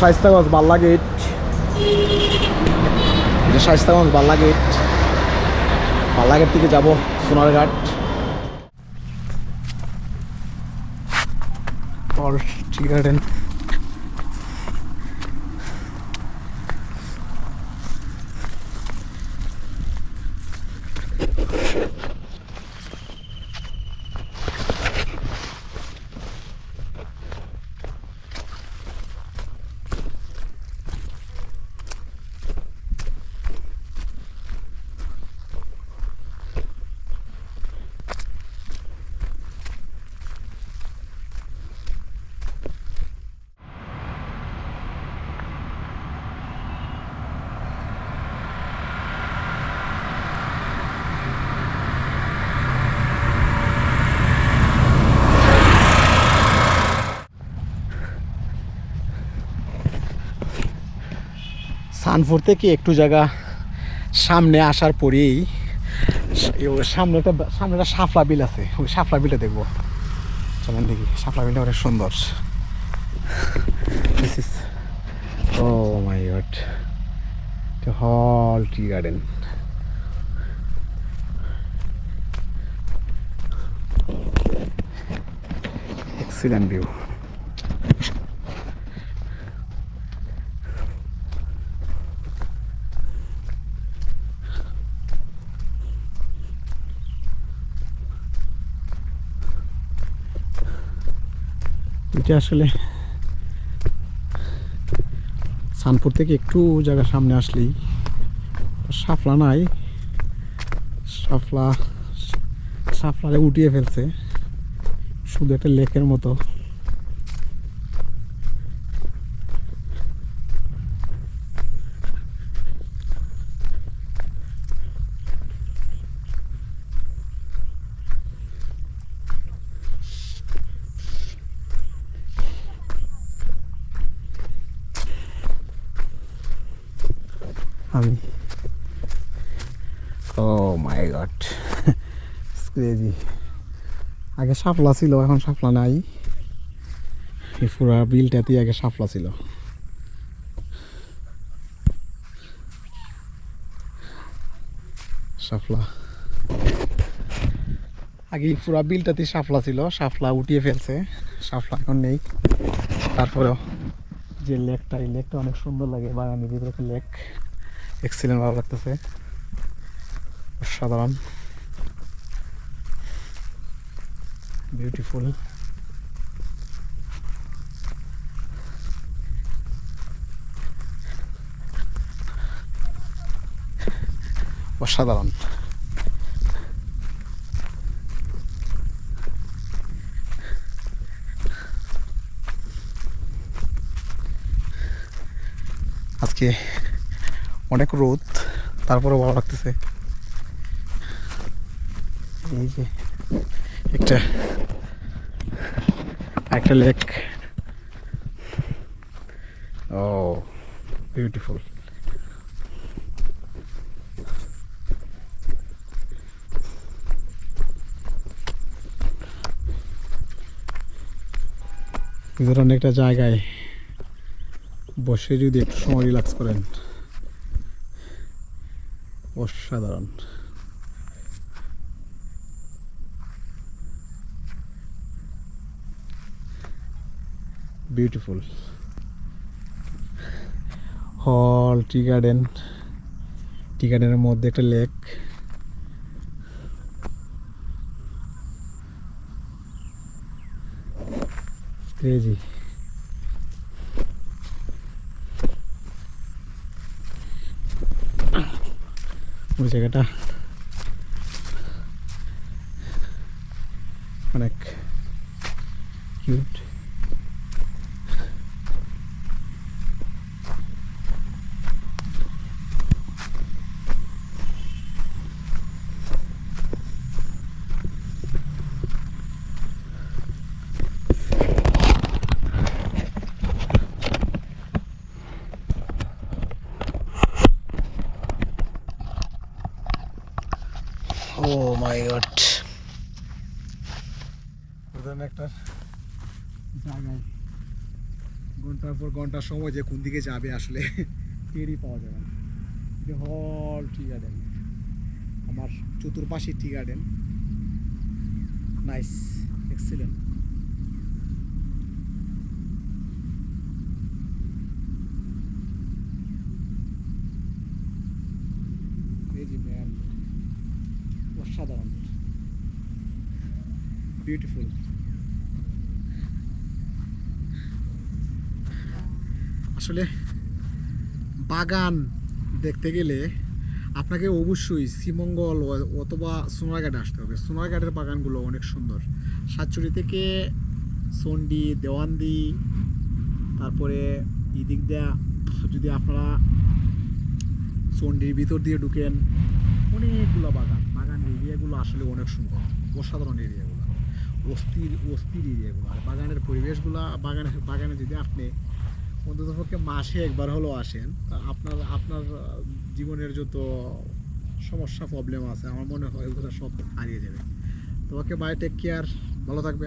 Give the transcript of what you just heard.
Shaistaganj Balla gate এটা Shaistaganj Balla gate Balla gate থেকে যাব সোনারঘাট। ঠিক গার্ডেন সানপুর থেকে একটু জায়গা সামনে আসার পরেই সামনে একটা সামনে একটা সাফলা বিল আছে। ওই সাফলা বিলটা দেখব। চলেন দেখি। সাফলা বিলটা অনেক সুন্দর। ও মাই গড হল টি গার্ডেন এক্সিলেন্ট ভিউ এটা আসলে সানপুর থেকে একটু জায়গা সামনে আসলেই সাফলা নাই। সাফলা সাফলারে উঠিয়ে ফেলছে। শুধু একটা লেকের মতো। আমি। ও মাই গড ক্রেজি আগে শাপলা ছিল এখন শাপলা নাই। এই পুরা বিলটাতেই আগে শাপলা ছিল। শাপলা। আগে পুরা বিলটাতে শাপলা ছিল শাপলা উঠিয়ে ফেলছে। সাফলা এখন নেই। তারপরেও যে লেকটা এই লেকটা অনেক সুন্দর লাগে বাগানের ভিতরে লেক। এক্সিলেন্ট ভালো লাগতেছে। অসাধারণ। বিউটিফুল অসাধারণ। আজকে অনেক রোদ তারপরে ভালো লাগতেছে। এই যে একটা একটা লেক ও বিউটিফুল এই ধরনের একটা জায়গায় বসে যদি একটু সময় রিল্যাক্স করেন। অসাধারণ। বিউটিফুল হল টি গার্ডেন টি গার্ডেনের মধ্যে একটা লেক ক্রেজি ওই জায়গাটা অনেক কিউট ও জায়গায় ঘণ্টার পর ঘণ্টার সময় যে কোন দিকে যাবে আসলে, টেরই পাওয়া যাবে না। হল টি গার্ডেন আমার চতুর্পাশে টি গার্ডেন নাইস এক্সিলেন্ট অসাধারণ। বিউটিফুল আসলে বাগান দেখতে গেলে আপনাকে অবশ্যই শ্রীমঙ্গল অথবা সোনারঘাটে আসতে হবে। সোনারঘাটের বাগানগুলো অনেক সুন্দর। সাতচুরি থেকে সন্ডি দেওয়ান্দি, তারপরে এদিক দিয়া যদি আপনারা চন্ডির ভিতর দিয়ে ঢুকেন, অনেকগুলো বাগান। বাগান এরিয়াগুলো আসলে অনেক সুন্দর। অসাধারণ এরিয়াগুলো অস্থির অস্থির এরিয়াগুলো আর বাগানের পরিবেশগুলো বাগানে বাগানে যদি আপনি অন্ততপক্ষে মাসে একবার হলেও আসেন আপনার আপনার জীবনের যত সমস্যা প্রবলেম আছে, আমার মনে হয় ওগুলো সব হারিয়ে যাবে। তোমাকে বাই টেক কেয়ার ভালো থাকবে